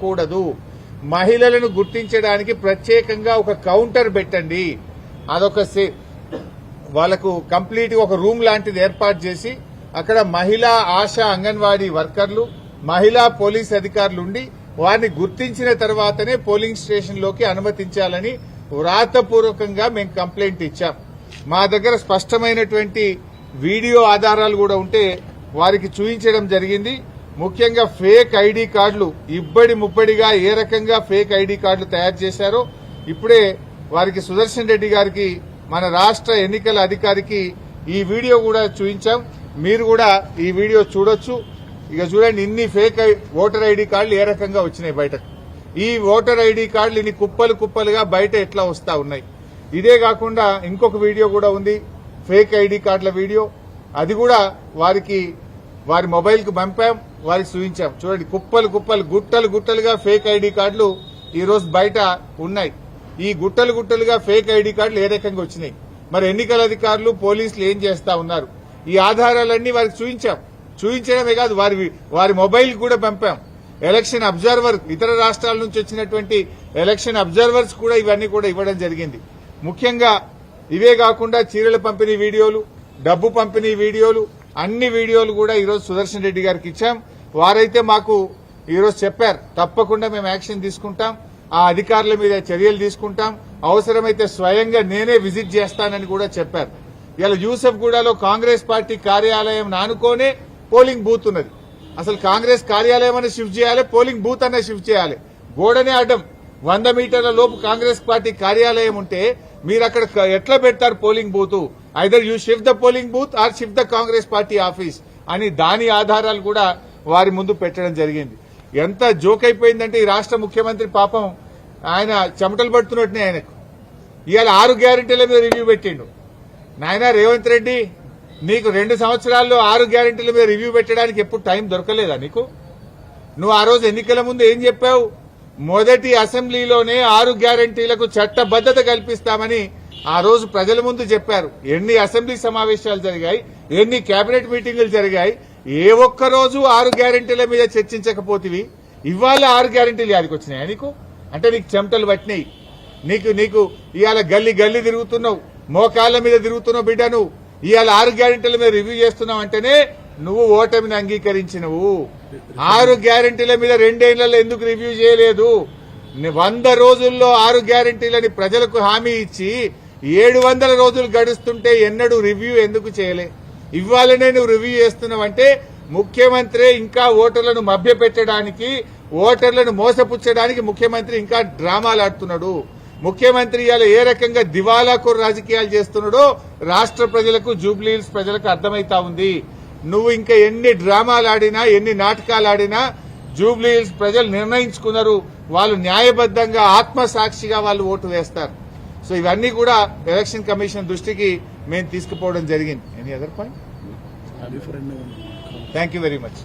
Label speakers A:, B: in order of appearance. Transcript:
A: కూడదు మహిళలను గుర్తించడానికి ప్రత్యేకంగా ఒక కౌంటర్ పెట్టండి. అదొక సే- వాళ్ళకు కంప్లీట్ ఒక రూమ్ లాంటిది ఏర్పాటు చేసి అక్కడ మహిళా ఆశా అంగన్వాడీ వర్కర్లు మహిళా పోలీస్ అధికారులు ఉండి వారిని గుర్తించిన తర్వాతనే పోలింగ్ స్టేషన్లోకి అనుమతించాలని వ్రాతపూర్వకంగా మేము కంప్లైంట్ ఇచ్చాం. మా దగ్గర స్పష్టమైనటువంటి వీడియో ఆధారాలు కూడా ఉంటే వారికి చూపించడం జరిగింది. ముఖ్యంగా ఫేక్ ఐడి కార్డులు ఇబ్బడి ముబ్బడిగా ఏ రకంగా ఫేక్ ఐడి కార్డులు తయారు చేశారో ఇప్పుడే వారికి సుదర్శన్ రెడ్డి గారికి మన రాష్ట్ర ఎన్నికల అధికారికి ఈ వీడియో కూడా చూపించాం. మీరు కూడా ఈ వీడియో చూడొచ్చు. ఇక చూడండి ఇన్ని ఫేక్ ఐ- ఓటర్ ఐడి కార్డులు ఏ రకంగా వచ్చినాయి బయటకు. ఈ ఓటర్ ఐడి కార్డులు ఇన్ని కుప్పలు కుప్పలుగా బయట ఎట్లా వస్తా ఉన్నాయి? ఇదే కాకుండా ఇంకొక వీడియో కూడా ఉంది ఫేక్ ఐడి కార్డుల వీడియో. అది కూడా వారికి వారి మొబైల్కు పంపాం వారికి చూపించాం. చూడండి కుప్పలు కుప్పలు గుట్టలు గుట్టలుగా ఫేక్ ఐడి కార్డులు ఈ రోజు బయట ఉన్నాయి. ఈ గుట్టలు గుట్టలుగా ఫేక్ ఐడి కార్డులు ఏ రకంగా వచ్చినాయి? మరి ఎన్నికల అధికారులు పోలీసులు ఏం చేస్తా ఉన్నారు? ఈ ఆధారాలన్నీ వారికి చూపించాం. చూపించడమే కాదు వారి వారి మొబైల్ కూడా పంపాం. ఎలక్షన్ అబ్జర్వర్ ఇతర రాష్ట్రాల నుంచి వచ్చినటువంటి ఎలక్షన్ అబ్జర్వర్స్ కూడా ఇవన్నీ కూడా ఇవ్వడం జరిగింది. ముఖ్యంగా ఇవే కాకుండా చీరల పంపిణీ వీడియోలు డబ్బు పంపిణీ వీడియోలు అన్ని వీడియోలు కూడా ఈరోజు సుదర్శన్ రెడ్డి గారికి ఇచ్చాం. వారైతే మాకు ఈరోజు చెప్పారు తప్పకుండా మేము యాక్షన్ తీసుకుంటాం ఆ అధికారుల మీద చర్యలు తీసుకుంటాం. అవసరమైతే స్వయంగా నేనే విజిట్ చేస్తానని కూడా చెప్పారు. ఇలా యూసఫ్ గూడలో కాంగ్రెస్ పార్టీ కార్యాలయం నానుకోనే పోలింగ్ బూత్ ఉన్నది. అసలు కాంగ్రెస్ కార్యాలయం అనే షిఫ్ట్ చేయాలి పోలింగ్ బూత్ అనే షిఫ్ట్ చేయాలి. గోడనే అడ్డం. వంద మీటర్ల లోపు కాంగ్రెస్ పార్టీ కార్యాలయం ఉంటే మీరు అక్కడ ఎట్లా పెడతారు polling booth? Either you shift the polling booth or shift the Congress party office అని దాని ఆధారాలు కూడా వారి ముందు పెట్టడం జరిగింది. ఎంత జోక్ అయిపోయిందంటే ఈ రాష్ట్ర ముఖ్యమంత్రి పాపం ఆయన చెమటలు పడుతున్నట్టునే ఆయనకు. ఇవాళ ఆరు గ్యారెంటీల మీద రివ్యూ పెట్టిండు. నాయన రేవంత్ రెడ్డి నీకు రెండు సంవత్సరాల్లో ఆరు గ్యారెంటీల మీద రివ్యూ పెట్టడానికి ఎప్పుడు టైం దొరకలేదా నీకు? నువ్వు ఆ రోజు ఎన్నికల ముందు ఏం చెప్పావు? మొదటి అసెంబ్లీలోనే ఆరు గ్యారెంటీలకు చట్టబద్దత కల్పిస్తామని ఆ రోజు ప్రజల ముందు చెప్పారు ఎన్ని అసెంబ్లీ సమావేశాలు జరిగాయి ఎన్ని కేబినెట్ మీటింగులు జరిగాయి ఏ ఒక్క రోజు ఆరు గ్యారెంటీల మీద చర్చించకపోతివి. ఇవాళ ఆరు గ్యారెంటీలు యాదికి వచ్చినాయా నీకు? అంటే నీకు చెమటలు పట్టినాయి. నీకు నీకు ఇవాళ గల్లీ గల్లీ తిరుగుతున్నావు మోకాళ్ళ మీద తిరుగుతున్నావు బిడ్డ నువ్వు. ఇవాళ ఆరు గ్యారెంటీల మీద రివ్యూ చేస్తున్నావు అంటేనే నువ్వు ఓటమిని అంగీకరించినవు. ఆరు గ్యారెంటీల మీద రెండేళ్ళలో ఎందుకు రివ్యూ చేయలేదు? వంద రోజుల్లో ఆరు గ్యారెంటీలని ప్రజలకు హామీ ఇచ్చి ఏడు వందల రోజులు గడుస్తుంటే ఎన్నడూ రివ్యూ ఎందుకు చేయలే? ఇవ్వాలనే నువ్వు రివ్యూ చేస్తున్నావంటే ముఖ్యమంత్రి ఇంకా ఓటర్లను మభ్యపెట్టడానికి ఓటర్లను మోసపుచ్చడానికి ముఖ్యమంత్రి ఇంకా డ్రామాలు ఆడుతున్నాడు. ముఖ్యమంత్రి ఇవాళ ఏ రకంగా దివాలాకోరు రాజకీయాలు చేస్తున్నాడో రాష్ట్ర ప్రజలకు జూబ్లీహిల్స్ ప్రజలకు అర్థమైతా ఉంది. నువ్వు ఇంకా ఎన్ని డ్రామాలు ఆడినా ఎన్ని నాటకాలు ఆడినా జూబ్లీహిల్స్ ప్రజలు నిర్ణయించుకున్నారు. వాళ్ళు న్యాయబద్దంగా ఆత్మసాక్షిగా వాళ్ళు ఓటు వేస్తారు. సో ఇవన్నీ కూడా ఎలక్షన్ కమిషన్ దృష్టికి మేము తీసుకుపోవడం జరిగింది. Any other point thank you very much